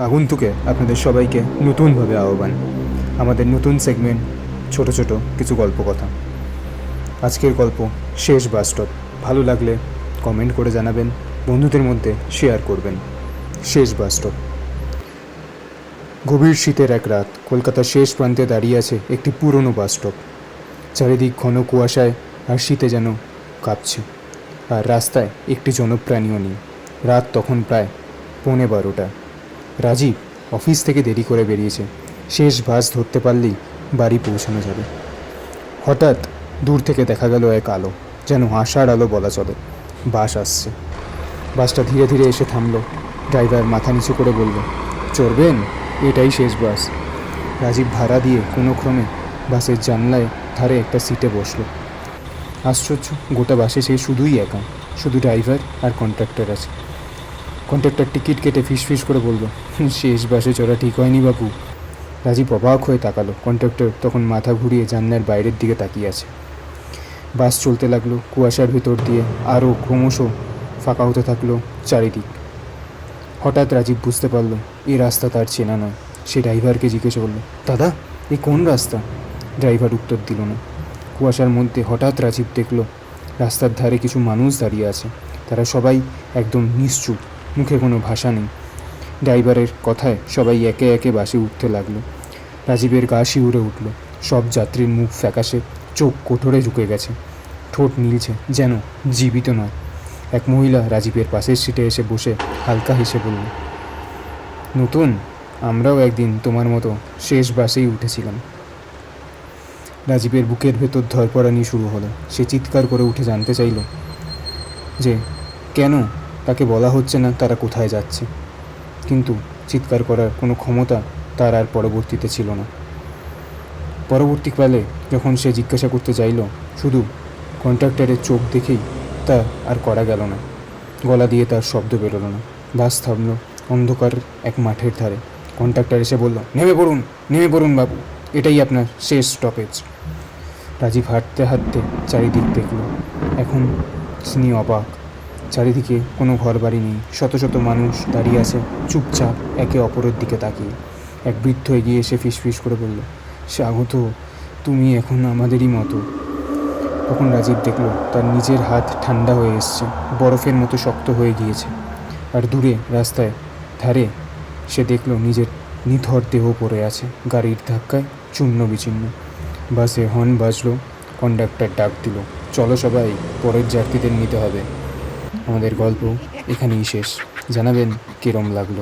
আগন্তুকে আপনাদের সবাইকে নতুনভাবে আহ্বান। আমাদের নতুন সেগমেন্ট, ছোট ছোট কিছু গল্প কথা। আজকের গল্প শেষ বাস স্টপ। ভালো লাগলে কমেন্ট করে জানাবেন, বন্ধুদের মধ্যে শেয়ার করবেন। শেষ বাস স্টপ। গভীর শীতের এক রাত কলকাতার শেষ প্রান্তে দাঁড়িয়ে আছে একটি পুরনো বাস স্টপ। চারিদিক ঘন কুয়াশায় আর শীতে যেন কাঁপছে। আর রাস্তায় একটি জনপ্রাণীও নেই। রাত তখন প্রায় পৌনে বারোটা। রাজীব অফিস থেকে দেরি করে বেরিয়েছে। শেষ বাস ধরতে পারলেই বাড়ি পৌঁছানো যাবে। হঠাৎ দূর থেকে দেখা গেল এক আলো, যেন আশার আলো বলা চলে। বাস আসছে। বাসটা ধীরে ধীরে এসে থামলো। ড্রাইভার মাথা নিচু করে বলল, চড়বেন? এটাই শেষ বাস। রাজীব ভাড়া দিয়ে কোনো ক্রমে বাসের জানলায় ধারে একটা সিটে বসল। আশ্চর্য, গোটা বাসে সে শুধুই একা, শুধু ড্রাইভার আর কন্ট্রাক্টর আছে। কন্ট্রাক্টর টিকিট কেটে ফিস ফিস করে বলল, শেষ বাসে চড়া ঠিক হয়নি বাপু। রাজীব অবাক হয়ে তাকালো। কন্ট্রাক্টর তখন মাথা ঘুরিয়ে জানলার বাইরের দিকে তাকিয়ে আছে। বাস চলতে লাগল, কুয়াশার ভিতর দিয়ে আরও ক্রমশ ফাঁকা হতে থাকল চারিদিক। হঠাৎ রাজীব বুঝতে পারল এই রাস্তা তার চেনা নয়। সে ড্রাইভারকে জিজ্ঞেস করল, দাদা, এ কোন রাস্তা? ড্রাইভার উত্তর দিল না। কুয়াশার মধ্যে হঠাৎ রাজীব দেখল, রাস্তার ধারে কিছু মানুষ দাঁড়িয়ে আছে। তারা সবাই একদম নিশ্চুপ। মুখে কোনো ভাষা নেই। ড্রাইভারের কথায় সবাই একে একে বাসে উঠতে লাগল। রাজীবের গা শিউরে উঠল। সব যাত্রীর মুখ ফ্যাকাশে, চোখ কোঠরে ঝুঁকে গেছে। ঠোঁট নীলছে, যেন জীবিত নয়। এক মহিলা রাজীবের পাশের সিটে এসে বসে হালকা হেসে বলল, নতুন? আমরাও একদিন তোমার মতো শেষ বাসেই উঠেছিলাম। রাজীবের বুকের ভেতর ধরপড়ানি শুরু হলো। সে চিৎকার করে উঠে জানতে চাইল যে, কেন তাকে বলা হচ্ছে না তারা কোথায় যাচ্ছে। কিন্তু চিৎকার করার কোনো ক্ষমতা তার আর পরবর্তীতে ছিল না। পরবর্তীকালে যখন সে জিজ্ঞাসা করতে চাইল, শুধু কন্ট্রাক্টরের চোখ দেখেই তা আর করা গেল না। গলা দিয়ে তার শব্দ বেরোলো না। বাস থামলো অন্ধকার এক মাঠের ধারে। কন্ট্রাক্টর এসে বলল, নেমে পড়ুন নেমে পড়ুন বাবু। এটাই আপনার শেষ স্টপেজ রাজীব হাঁটতে হাঁটতে চারিদিক দেখল। এখন তিনি অবাক। চারিদিকে কোনো ঘর বাড়ি নেই। শত শত মানুষ দাঁড়িয়ে আছে, চুপচাপ একে অপরের দিকে তাকিয়ে। এক বৃদ্ধ এগিয়ে এসে ফিসফিস করে বলল, স্বাগত, তুমি এখন আমাদেরই মতো। তখন রাজীব দেখল, তার নিজের হাত ঠান্ডা হয়ে এসছে, বরফের মতো শক্ত হয়ে গিয়েছে। আর দূরে, রাস্তায়, ধারে, সে দেখল নিজের নিথর দেহ পড়ে আছে, গাড়ির ধাক্কায় চূর্ণ বিচ্ছিন্ন বাসে হর্ন বাজলো, কন্ডাক্টর ডাক দিল, চলো সবাই, পরের যাত্রীদের নিতে হবে। আমাদের গল্প এখানেই শেষ। জানাবেন কিরম লাগল?